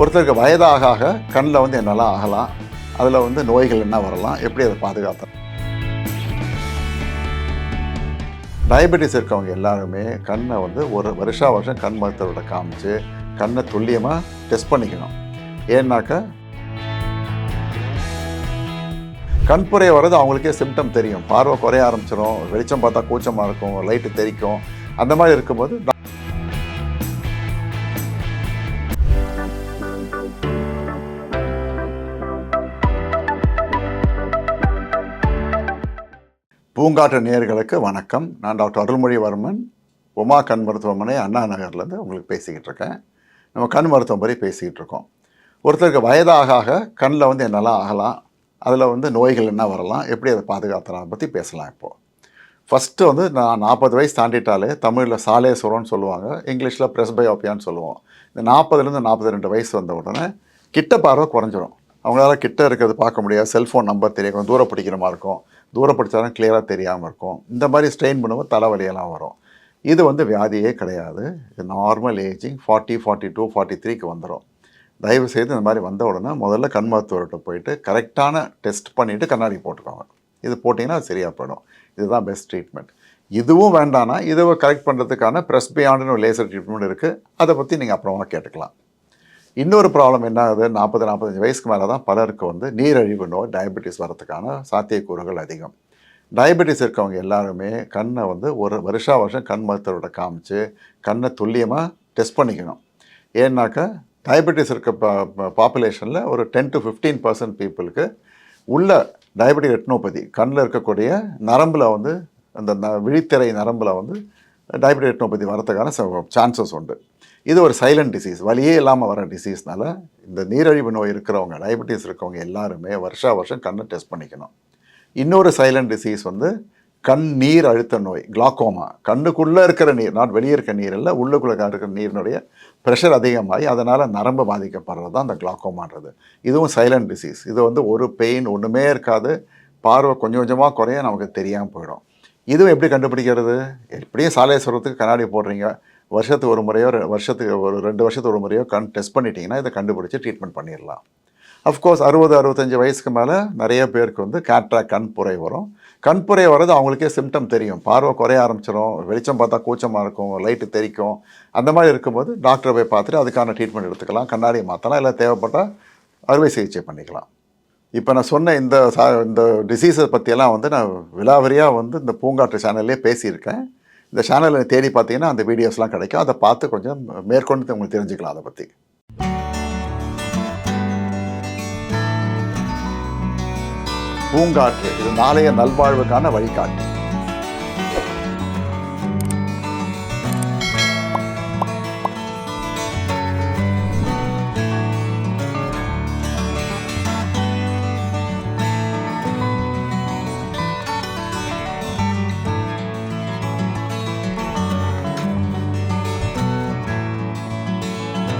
ஒருத்தருக்கு வயதாக ஆக கண்ணில் வந்து என்னெல்லாம் ஆகலாம். அதில் வந்து நோய்கள் என்ன வரலாம்? எப்படி அதை பாதுகாத்தலாம் டயபெட்டிஸ் இருக்கவங்க எல்லாருமே கண்ணை வந்து ஒரு வருஷா வருஷம் கண் மருத்துவரோட காமிச்சு கண்ணை துல்லியமாக டெஸ்ட் பண்ணிக்கணும். ஏன்னாக்கா கண்புரை வர்றது அவங்களுக்கே சிம்டம் தெரியும். பார்வை குறைய ஆரம்பிச்சிடும் வெளிச்சம் பார்த்தா கூச்சமாக இருக்கும். லைட்டு தெரிக்கும். அந்த மாதிரி இருக்கும்போது பூங்காற்று நேயர்களுக்கு வணக்கம். நான் டாக்டர் அருள்மொழிவர்மன். உமா கண் மருத்துவமனை அண்ணா நகர்லேருந்து உங்களுக்கு பேசிக்கிட்டு இருக்கேன். நம்ம கண் மருத்துவம் பற்றி பேசிக்கிட்டு இருக்கோம். ஒருத்தருக்கு வயதாக ஆக கண்ணில் வந்து என்னெல்லாம் ஆகலாம். அதில் வந்து நோய்கள் என்ன வரலாம்? எப்படி அதை பாதுகாத்தலாம்? பற்றி பேசலாம் இப்போது. ஃபஸ்ட்டு வந்து நான் நாற்பது வயசு தாண்டிட்டாலே தமிழில் சாலேசுரம்னு சொல்லுவாங்க. இங்கிலீஷில் ப்ரெஸ்பயோப்பியான்னு சொல்லுவோம். இந்த நாற்பதுலேருந்து நாற்பது ரெண்டு வயசு வந்த உடனே கிட்ட பார்வை குறைஞ்சிரும். அவங்களால கிட்ட இருக்கிறது பார்க்க முடியாது. செல்ஃபோன் நம்பர் தெரியும் தூரம் பிடிக்கிற மாதிரி இருக்கும். தூரம் பிடிச்சாலும் கிளியராக தெரியாமல் இருக்கும். இந்த மாதிரி ஸ்ட்ரெயின் பண்ணும்போது தலைவலியெல்லாம் வரும். இது வந்து வியாதியே கிடையாது. இது normal ageing forty forty two forty த்ரீக்கு வந்துடும் தயவு செய்து இந்த மாதிரி வந்த உடனே முதல்ல கண் மருத்துவர்கிட்ட போயிட்டு கரெக்டான டெஸ்ட் பண்ணிவிட்டு கண்ணாடி போட்டுக்கோங்க. இது போட்டிங்கன்னா அது சரியாக போயிடும். இதுதான் பெஸ்ட் ட்ரீட்மெண்ட் இதுவும் வேண்டானா இதை கரெக்ட் பண்ணுறதுக்கான ப்ரெஸ்பியாண்டுன்னு ஒரு லேசர் ட்ரீட்மெண்ட் இருக்குது அதை பற்றி நீங்கள் அப்புறமா கேட்டுக்கலாம். இன்னொரு ப்ராப்ளம் என்ன ஆகுது நாற்பது நாற்பத்தஞ்சு வயசுக்கு மேலே தான் பலருக்கு வந்து நீரழிவு நோய் டயபெட்டிஸ் வரதுக்கான சாத்தியக்கூறுகள் அதிகம். டயபெட்டிஸ் இருக்கவங்க எல்லாருமே கண்ணை வந்து ஒரு வருஷா வருஷம் கண் மருத்துவரோட காமிச்சு கண்ணை துல்லியமாக டெஸ்ட் பண்ணிக்கணும். ஏன்னாக்கா டயபெட்டிஸ் இருக்க பாப்புலேஷனில் ஒரு டென் டு ஃபிஃப்டீன் பர்சன்ட் பீப்புளுக்கு உள்ள டயபெட்டிக் ரெட்னோபதி கண்ணில் இருக்கக்கூடிய நரம்பில் வந்து அந்த ந விழித்திரை நரம்பில் வந்து டயபெட்டிக் ரெட்டினோபதி வரதுக்கான சான்சஸ் உண்டு. இது ஒரு சைலண்ட் டிசீஸ் வழியே இல்லாமல் வர டிசீஸ்னால இந்த நீரழிவு நோய் இருக்கிறவங்க டயபெட்டிஸ் இருக்கவங்க எல்லாருமே வருஷா வருஷம் கண்ணை டெஸ்ட் பண்ணிக்கணும். இன்னொரு சைலண்ட் டிசீஸ் வந்து கண் நீர் அழுத்த நோய் கிளாக்கோமா கண்ணுக்குள்ளே இருக்கிற நீர் நாட் வெளியே இருக்க நீர் இல்லை உள்ளுக்குள்ளே இருக்கிற நீரினுடைய ப்ரெஷர் அதிகமாகி அதனால் நரம்பு பாதிக்கப்படுறது தான் அந்த கிளாக்கோமான்றது இதுவும் சைலண்ட் டிசீஸ் இது வந்து ஒரு பெயின் ஒன்றுமே இருக்காது. பார்வை கொஞ்சம் கொஞ்சமாக குறைய நமக்கு தெரியாமல் போயிடும். இதுவும் எப்படி கண்டுபிடிக்கிறது? எப்படியும் சாலேஸ்வரத்துக்கு கண்ணாடி போடுறீங்க. வருஷத்துக்கு ஒரு முறையோ வருஷத்துக்கு ஒரு ரெண்டு வருஷத்துக்கு ஒரு முறையோ கண் டெஸ்ட் பண்ணிட்டீங்கன்னா இதை கண்டுபிடிச்சி ட்ரீட்மெண்ட் பண்ணிடலாம். அஃப்கோர்ஸ் அறுபது அறுபத்தஞ்சு வயசுக்கு மேலே நிறைய பேருக்கு வந்து கேட்ராக் கண்புரை வரும். கண்புரை வர்றது அவங்களுக்கே சிம்டம் தெரியும். பார்வை குறைய ஆரம்பிச்சிடும் வெளிச்சம் பார்த்தா கூச்சமாக இருக்கும். லைட்டு தெரிக்கும். அந்த மாதிரி இருக்கும்போது டாக்டரை போய் பார்த்துட்டு அதுக்கான ட்ரீட்மெண்ட் எடுத்துக்கலாம். கண்ணாடியை மாற்றலாம் இல்லை தேவைப்பட்டால் அறுவை சிகிச்சை பண்ணிக்கலாம். இப்போ நான் சொன்ன இந்த சா இந்த டிசீஸை பற்றியெல்லாம் வந்து நான் விலாவரியாக வந்து இந்த பூங்காற்று சேனல்லே பேசியிருக்கேன். இந்த சேனலில் தேடி பார்த்தீங்கன்னா அந்த வீடியோஸ்லாம் கிடைக்கும். அதை பார்த்து கொஞ்சம் மேற்கொண்டு உங்களுக்கு தெரிஞ்சுக்கலாம் அதை பற்றி பூங்காற்று இது நாளைய நல்வாழ்வுக்கான வழிகாட்டு.